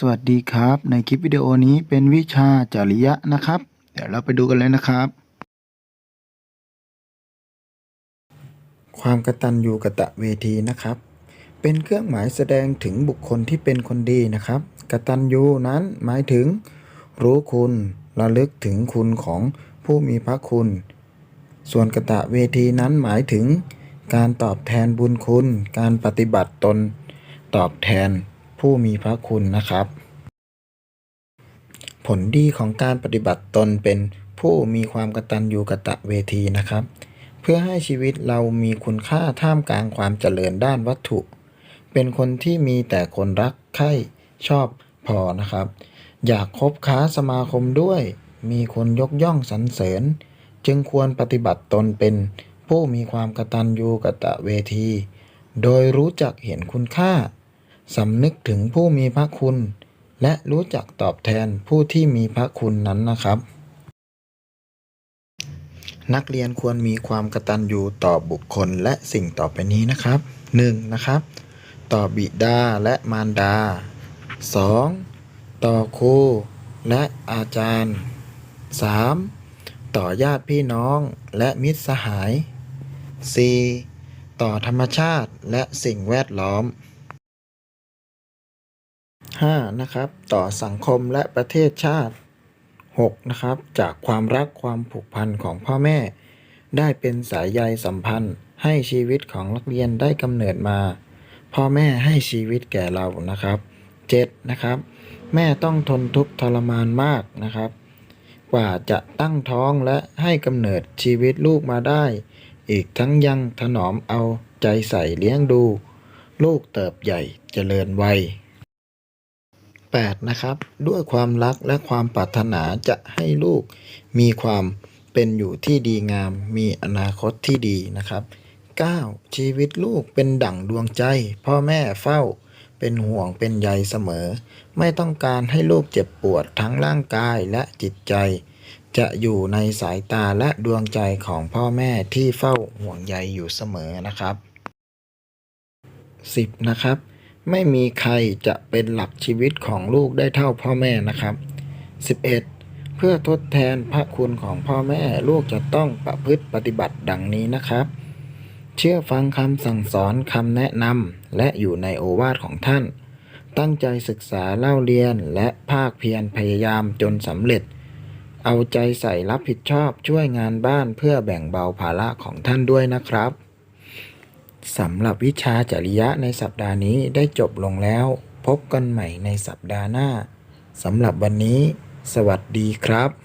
สวัสดีครับ ในคลิปวิดีโอนี้เป็นวิชาจริยะนะครับ เดี๋ยวเราไปดูกันเลยนะครับ ความกตัญญูกะตะเวทีนะครับ เป็นเครื่องหมายแสดงถึงบุคคลที่เป็นคนดีนะครับกตัญญูนั้นหมายถึง รู้คุณระลึกถึงคุณของผู้มีพระคุณ ส่วนกะตะเวทีนั้นหมายถึง การตอบแทนบุญคุณ การปฏิบัติตน ตอบแทน ผู้มีพระคุณนะครับ ผลดีของการปฏิบัติตนเป็นผู้มีความกตัญญูกตะเวทีนะครับ เพื่อให้ชีวิตเรามีคุณค่าท่ามกลางความเจริญด้านวัตถุ เป็นคนที่มีแต่คนรักใคร่ชอบพอนะครับ อยากคบค้าสมาคมด้วย มีคนยกย่องสรรเสริญ จึงควรปฏิบัติตนเป็นผู้มีความกตัญญูกตะเวที โดยรู้จักเห็นคุณค่า สำนึกถึงผู้มีพระคุณ และรู้จักตอบแทนผู้ที่มีพระคุณนั้นนะครับ นักเรียนควรมีความกตัญญูต่อบุคคลและสิ่งต่อไปนี้นะครับ 1. นะครับ ต่อบิดาและมารดา 2. ต่อครูและอาจารย์ 3. ต่อญาติพี่น้องและมิตรสหาย 4. ต่อธรรมชาติและสิ่งแวดล้อม 5. นะครับ ต่อสังคมและประเทศชาติ 6. นะครับ จากความรักความผูกพันของพ่อแม่ ได้เป็นสายใยสัมพันธ์ให้ชีวิตของนักเรียนได้กำเนิดมา พ่อแม่ให้ชีวิตแก่เรานะครับ 7. นะครับ แม่ต้องทนทุกข์ทรมานมากนะครับ กว่าจะตั้งท้องและให้กำเนิดชีวิตลูกมาได้ อีกทั้งยังถนอมเอาใจใส่เลี้ยงดู ลูกเติบใหญ่เจริญวัย 8. นะครับ ด้วยความรักและความปรารถนาจะให้ลูกมีความเป็นอยู่ที่ดีงาม มีอนาคตที่ดีนะครับ 9. ชีวิตลูกเป็นดั่งดวงใจ พ่อแม่เฝ้า เป็นห่วงเป็นใยเสมอ ไม่ต้องการให้ลูกเจ็บปวดทั้งร่างกายและจิตใจ จะอยู่ในสายตาและดวงใจของพ่อแม่ที่เฝ้าห่วงใยอยู่เสมอนะครับ 10. นะครับ ไม่มีใครจะเป็นหลักชีวิตของลูกได้เท่าพ่อแม่นะครับ 11. เพื่อทดแทนพระคุณของพ่อแม่ลูกจะต้องประพฤติปฏิบัติดังนี้นะครับ เชื่อฟังคำสั่งสอนคำแนะนำและอยู่ในโอวาทของท่าน ตั้งใจศึกษาเล่าเรียนและภาคเพียรพยายามจนสำเร็จ เอาใจใส่รับผิดชอบช่วยงานบ้านเพื่อแบ่งเบาภาระของท่านด้วยนะครับ สำหรับวิชาจริยะในสัปดาห์นี้ได้จบลงแล้ว พบกันใหม่ในสัปดาห์หน้า สำหรับวันนี้ สวัสดีครับ